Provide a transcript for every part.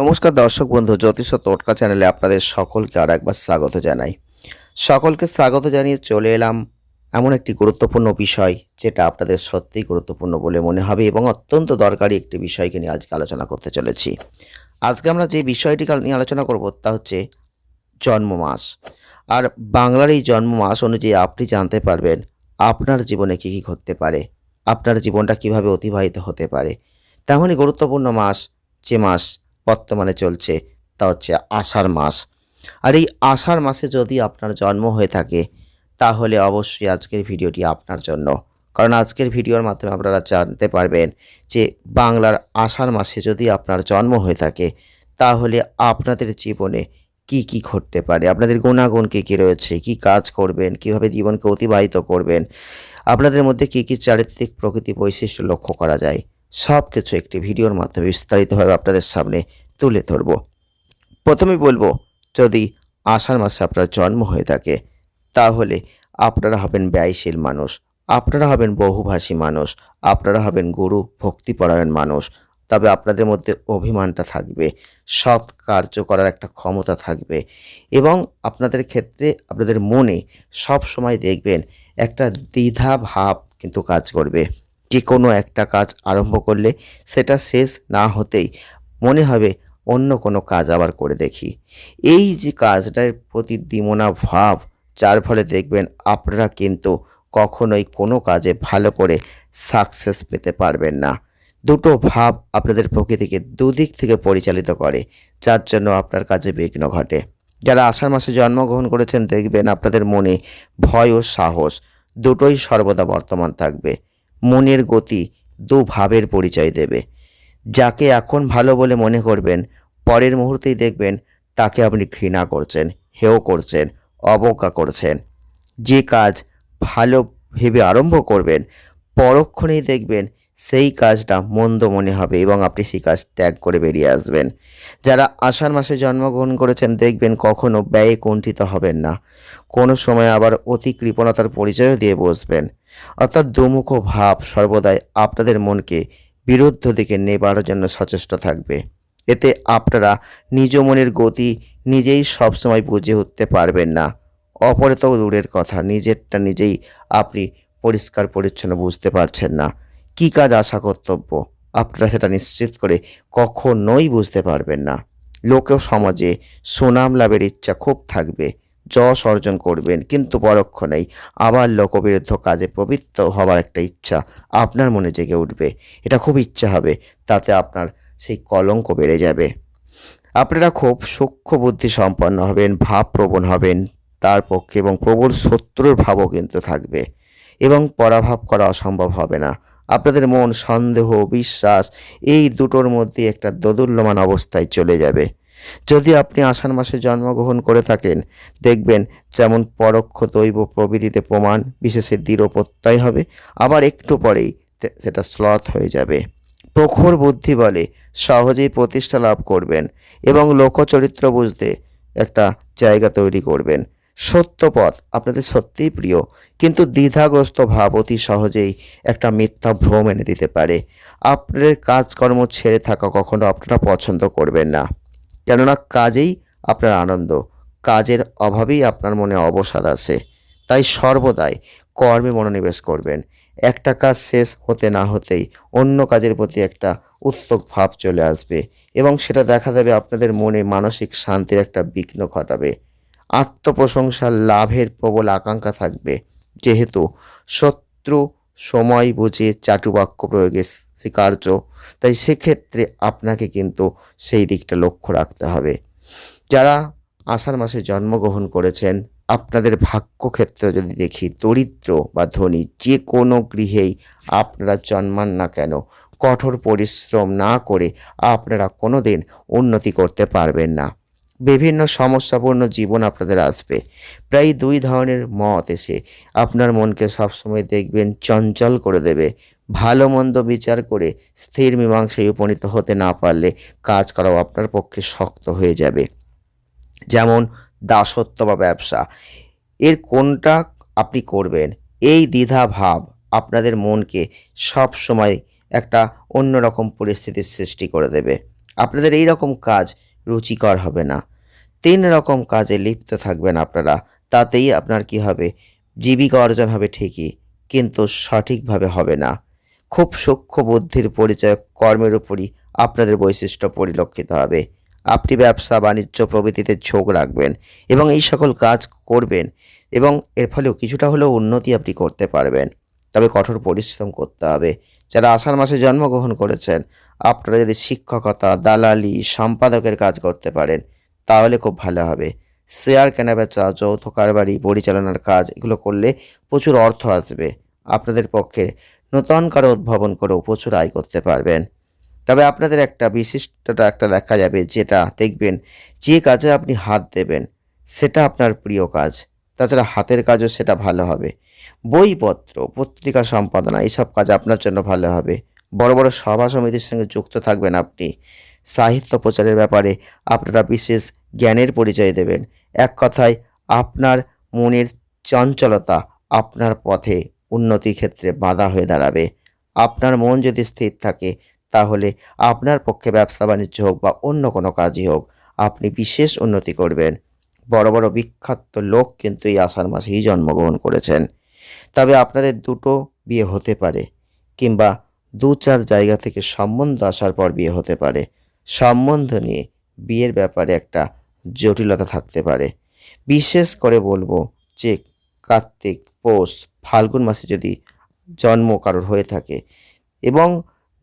নমস্কার দর্শক বন্ধু, জ্যোতিষ টোটকা চ্যানেলে আপনাদের সকলকে আর একবার স্বাগত জানাই। সকলকে স্বাগত জানিয়ে চলে এলাম এমন একটি গুরুত্বপূর্ণ বিষয়, যেটা আপনাদের সত্যিই গুরুত্বপূর্ণ বলে মনে হবে এবং অত্যন্ত দরকারি একটি বিষয়কে নিয়ে আজকে আলোচনা করতে চলেছি। আজকে আমরা যে বিষয়টি নিয়ে আলোচনা করব তা হচ্ছে জন্ম মাস। আর বাংলার এই জন্ম মাস অনুযায়ী আপনি জানতে পারবেন আপনার জীবনে কী কী ঘটতে পারে, আপনার জীবনটা কীভাবে অতিবাহিত হতে পারে। তেমনই গুরুত্বপূর্ণ মাস, যে মাস বর্তমানে চলছে, তা হচ্ছে আষাঢ় মাস। আর এই আষাঢ় মাসে যদি আপনার জন্ম হয়ে থাকে, তাহলে অবশ্যই আজকের ভিডিওটি আপনার জন্য। কারণ আজকের ভিডিওর মাধ্যমে আপনারা জানতে পারবেন যে বাংলার আষাঢ় মাসে যদি আপনার জন্ম হয়ে থাকে, তাহলে আপনাদের জীবনে কি কি ঘটতে পারে? আপনাদের গুণাগুণ কী কী রয়েছে? কি কাজ করবেন? কীভাবে জীবনকে অতিবাহিত করবেন? আপনাদের মধ্যে কি কি চারিত্রিক প্রকৃতি বৈশিষ্ট্য লক্ষ্য করা যায়? সব কিছু একটি ভিডিওর মাধ্যমে বিস্তারিতভাবে আপনাদের সামনে তুলে ধরব। প্রথমে বলব, যদি আষাঢ় মাসে আপনার জন্ম হয়ে থাকে, তাহলে আপনারা হবেন ব্যয়শীল মানুষ, আপনারা হবেন বহুভাষী মানুষ, আপনারা হবেন গুরু ভক্তিপরায়ণ মানুষ, তবে আপনাদের মধ্যে অভিমানটা থাকবে, সৎ কার্য করার একটা ক্ষমতা থাকবে এবং আপনাদের ক্ষেত্রে, আপনাদের মনে সব সময় দেখবেন একটা দ্বিধা ভাব কিন্তু কাজ করবে। যে কোনো একটা কাজ আরম্ভ করলে সেটা শেষ না হতেই মনে হবে অন্য কোনো কাজ আবার করে দেখি। এই যে কাজটার প্রতি দিমনা ভাব, যার ফলে দেখবেন আপনারা কিন্তু কখনোই কোনো কাজে ভালো করে সাকসেস পেতে পারবেন না। দুটো ভাব আপনাদের প্রকৃতিকে দুদিক থেকে পরিচালিত করে, যার জন্য আপনার কাজে বিঘ্ন ঘটে। যারা আষাঢ় মাসে জন্মগ্রহণ করেছেন, দেখবেন আপনাদের মনে ভয় ও সাহস, দুটোই সর্বদা বর্তমান থাকবে। মনের গতি দুভাবের পরিচয় দেবে। যাকে এখন ভালো বলে মনে করবেন, পরের মুহূর্তেই দেখবেন তাকে আপনি ঘৃণা করছেন, হেয় করছেন, অবজ্ঞা করছেন। যে কাজ ভালো ভেবে আরম্ভ করবেন, পরক্ষণেই দেখবেন সেই কাজটা মন্দ মনে হবে এবং আপনি সেই কাজ ত্যাগ করে বেরিয়ে আসবেন। যারা আষাঢ় মাসে জন্মগ্রহণ করেছেন দেখবেন কখনো ব্যয়ে কুণ্ঠিত হবেন না। কোনো সময় আবার অতি কৃপণতার পরিচয়ও দিয়ে বসবেন। অর্থাৎ দুমুখ ভাব সর্বদাই আপনাদের মনকে বিরুদ্ধ দিকে নেবার জন্য সচেষ্ট থাকবে। এতে আপনারা নিজ মনের গতি নিজেই সবসময় বুঝে উঠতে পারবেন না। অপরে তো দূরের কথা, নিজেরটা নিজেই আপনি পরিষ্কার পরিচ্ছন্ন বুঝতে পারছেন না। কী কাজ আশা কর্তব্য? আপনারা সেটা নিশ্চিত করে কখনোই বুঝতে পারবেন না। লোকেও সমাজে সুনাম লাভের ইচ্ছা খুব থাকবে। যশ অর্জন করবেন, কিন্তু পরক্ষণেই আবার লোকবিরুদ্ধ কাজে প্রবৃত্ত হবার একটা ইচ্ছা আপনার মনে জেগে উঠবে। এটা খুব ইচ্ছা হবে, তাতে আপনার সেই কলঙ্ক বেড়ে যাবে। আপনারা খুব সূক্ষ্ম বুদ্ধি সম্পন্ন হবেন, ভাবপ্রবণ হবেন, তার পক্ষে এবং প্রবল শত্রুর ভাবও কিন্তু থাকবে। এবং পরাভাব করা অসম্ভব হবে না। আপনাদের মন, সন্দেহ, বিশ্বাস, এই দুটোর মধ্যে একটা দোদুল্যমান অবস্থায় চলে যাবে। যদি আপনি আষাঢ় মাসে জন্মগ্রহণ করে থাকেন, দেখবেন যেমন পরোক্ষ দৈব প্রভৃতিতে প্রমাণ বিশেষের দৃঢ় প্রত্যয় হবে, আবার একটু পরেই সেটা স্লথ হয়ে যাবে। প্রখর বুদ্ধি বলে সহজেই প্রতিষ্ঠা লাভ করবেন এবং লোকচরিত্র বুঝতে একটা জায়গা তৈরি করবেন। সত্যপথ আপনাদের সত্যিই প্রিয়, কিন্তু দ্বিধাগ্রস্ত ভাব অতি সহজেই একটা মিথ্যা ভ্রম এনে দিতে পারে। আপনাদের কাজকর্ম ছেড়ে থাকা কখনো আপনারা পছন্দ করবেন না। কেননা কাজেই আপনার আনন্দ, কাজের অভাবেই আপনার মনে অবসাদ আছে। তাই সর্বদাই কর্মে মনোনিবেশ করবেন। একটা কাজ শেষ হতে না হতেই অন্য কাজের প্রতি একটা উৎসুক ভাব চলে আসবে এবং সেটা দেখা যাবে আপনাদের মনে মানসিক শান্তির একটা বিঘ্ন ঘটাবে। আত্মপ্রশংসা লাভের প্রবল আকাঙ্ক্ষা থাকবে। যেহেতু শত্রু সময় বুঝে চাটুবাক্য প্রয়োগে স্বীকার্য। তাই সেক্ষেত্রে আপনাকে কিন্তু সেই দিকটা লক্ষ্য রাখতে হবে। যারা আষাঢ় মাসে জন্মগ্রহণ করেছেন, আপনাদের ভাগ্য ক্ষেত্রে যদি দেখি, দরিদ্র বা ধনী, যে কোনো গৃহেই আপনারা জন্মান না কেন, কঠোর পরিশ্রম না করে আপনারা কোনো দিন উন্নতি করতে পারবেন না। বিভিন্ন সমস্যাপূর্ণ জীবন আপনাদের আসবে। প্রায় দুই ধরনের মত এসে আপনার মনকে সবসময় দেখবেন চঞ্চল করে দেবে। ভালো মন্দ বিচার করে স্থির মীমাংসায় উপনীত হতে না পারলে কাজ করাও আপনার পক্ষে শক্ত হয়ে যাবে। যেমন দাসত্ব বা ব্যবসা। এর কোনটা আপনি করবেন? এই দ্বিধা ভাব আপনাদের মনকে সব সময় একটা অন্যরকম পরিস্থিতির সৃষ্টি করে দেবে। আপনাদের এই রকম কাজ রুচিকর হবে না। তিন রকম কাজে লিপ্ত থাকবেন আপনারা, তাতেই আপনার কি হবে? জীবিকা অর্জন হবে ঠিকই, কিন্তু সঠিকভাবে হবে না। খুব সূক্ষ্ম বুদ্ধির পরিচয় কর্মের উপরই আপনাদের বৈশিষ্ট্য পরিলক্ষিত হবে। আপনি ব্যবসা, বাণিজ্য প্রভৃতিতে ঝোঁক রাখবেন এবং এই সকল কাজ করবেন এবং এর ফলেও কিছুটা হলেও উন্নতি আপনি করতে পারবেন। তবে কঠোর পরিশ্রম করতে হবে। যারা আষাঢ় মাসে জন্মগ্রহণ করেছেন, আপনারা যদি শিক্ষকতা, দালালি, সম্পাদকের কাজ করতে পারেন, তাহলে খুব ভালো হবে। শেয়ার কেনাবেচা, যৌথ কারবারি পরিচালনার কাজ, এগুলো করলে প্রচুর অর্থ আসবে। আপনাদের পক্ষে নতুন কারও উদ্ভাবন করেও প্রচুর আয় করতে পারবেন। তবে আপনাদের একটা বিশিষ্টটা একটা দেখা যাবে, যেটা দেখবেন যে কাজে আপনি হাত দেবেন, সেটা আপনার প্রিয় কাজ। তাছাড়া হাতের কাজও সেটা ভালো হবে। বইপত্র, পত্রিকা সম্পাদনা এইসব কাজ আপনার জন্য ভালো হবে। বড় বড় সভা সমিতির সঙ্গে যুক্ত থাকবেন আপনি। সাহিত্য প্রচারের ব্যাপারে আপনারা বিশেষ জ্ঞানের পরিচয় দেবেন। এক কথায়, আপনার মনের চঞ্চলতা আপনার পথে উন্নতির ক্ষেত্রে বাধা হয়ে দাঁড়াবে। আপনার মন যদি স্থির থাকে, তাহলে আপনার পক্ষে ব্যবসা বাণিজ্য হোক বা অন্য কোনো কাজই হোক, আপনি বিশেষ উন্নতি করবেন। বড় বড় বিখ্যাত লোক কিন্তু এই আষাঢ় মাসেই জন্মগ্রহণ করেছেন। তবে আপনাদের দুটো বিয়ে হতে পারে কিংবা দু চার জায়গা থেকে সম্বন্ধ আসার পর বিয়ে হতে পারে। সম্বন্ধ নিয়ে বিয়ের ব্যাপারে একটা জটিলতা থাকতে পারে। বিশেষ করে বলব যে কার্তিক, পৌষ, ফাল্গুন মাসে যদি জন্ম কারোর হয়ে থাকে এবং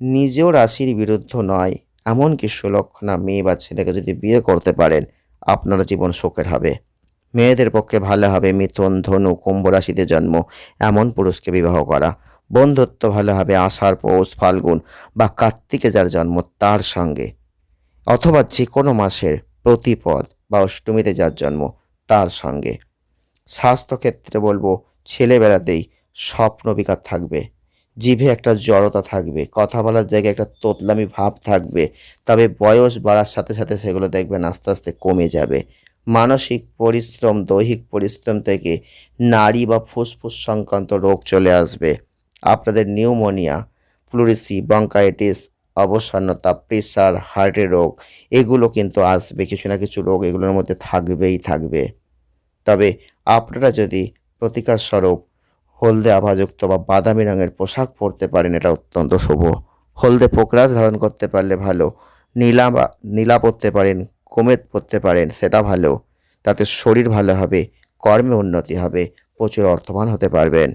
নিজেও রাশির বিরুদ্ধ নয়, এমনকি সুলক্ষণা মেয়ে বা ছেলেকে যদি বিয়ে করতে পারেন আপনার জীবন শোকের হবে। মেয়েদের পক্ষে ভালো হবে মিথুন, ধনু, কুম্ভ রাশিতে জন্ম, এমন পুরুষকে বিবাহ করা। বন্ধুত্ব ভালো হবে আষাঢ়, পৌষ, ফাল্গুন বা কার্তিকে যার জন্ম তার সঙ্গে। অথবা যে কোনো মাসের প্রতিপদ বা অষ্টমীতে যার জন্ম তার সঙ্গে। স্বাস্থ্যক্ষেত্রে বলব, ছেলেবেলাতেই স্বপ্ন বিকার থাকবে। জিভে একটা জড়তা থাকবে, কথা বলার জায়গায় একটা তোতলামি ভাব থাকবে, তবে বয়স বাড়ার সাথে সাথে সেগুলো দেখবেন আস্তে আস্তে কমে যাবে। মানসিক পরিশ্রম, দৈহিক পরিশ্রম থেকে নারী বা ফুসফুস সংক্রান্ত রোগ চলে আসবে। আপনাদের নিউমোনিয়া ফ্লুরিসি ব্রঙ্কাইটিস, অবসন্নতা, প্রেসার, হার্টের রোগ, এগুলো কিন্তু আসবে, কিছু না কিছু রোগ এগুলোর মধ্যে থাকবেই থাকবে। তবে আপনারা যদি প্রতিকার স্বরূপ হলদে আভাযুক্ত বা বাদামি রঙের পোশাক পরতে পারেন, এটা অত্যন্ত শুভ। হলদে পোকরাজ ধারণ করতে পারলে ভালো। নীলা বা নীলা পরতে পারেন, কোমেদ পরতে পারেন, সেটা ভালো। তাতে শরীর ভালো হবে, কর্মে উন্নতি হবে, প্রচুর অর্থবান হতে পারবেন।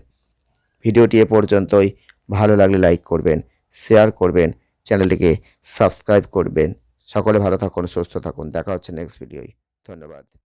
ভিডিওটি এ পর্যন্তই। ভালো লাগলে লাইক করবেন, শেয়ার করবেন, চ্যানেলটিকে সাবস্ক্রাইব করবেন। সকলে ভালো থাকুন, সুস্থ থাকুন। দেখা হচ্ছে নেক্সট ভিডিওয়। ধন্যবাদ।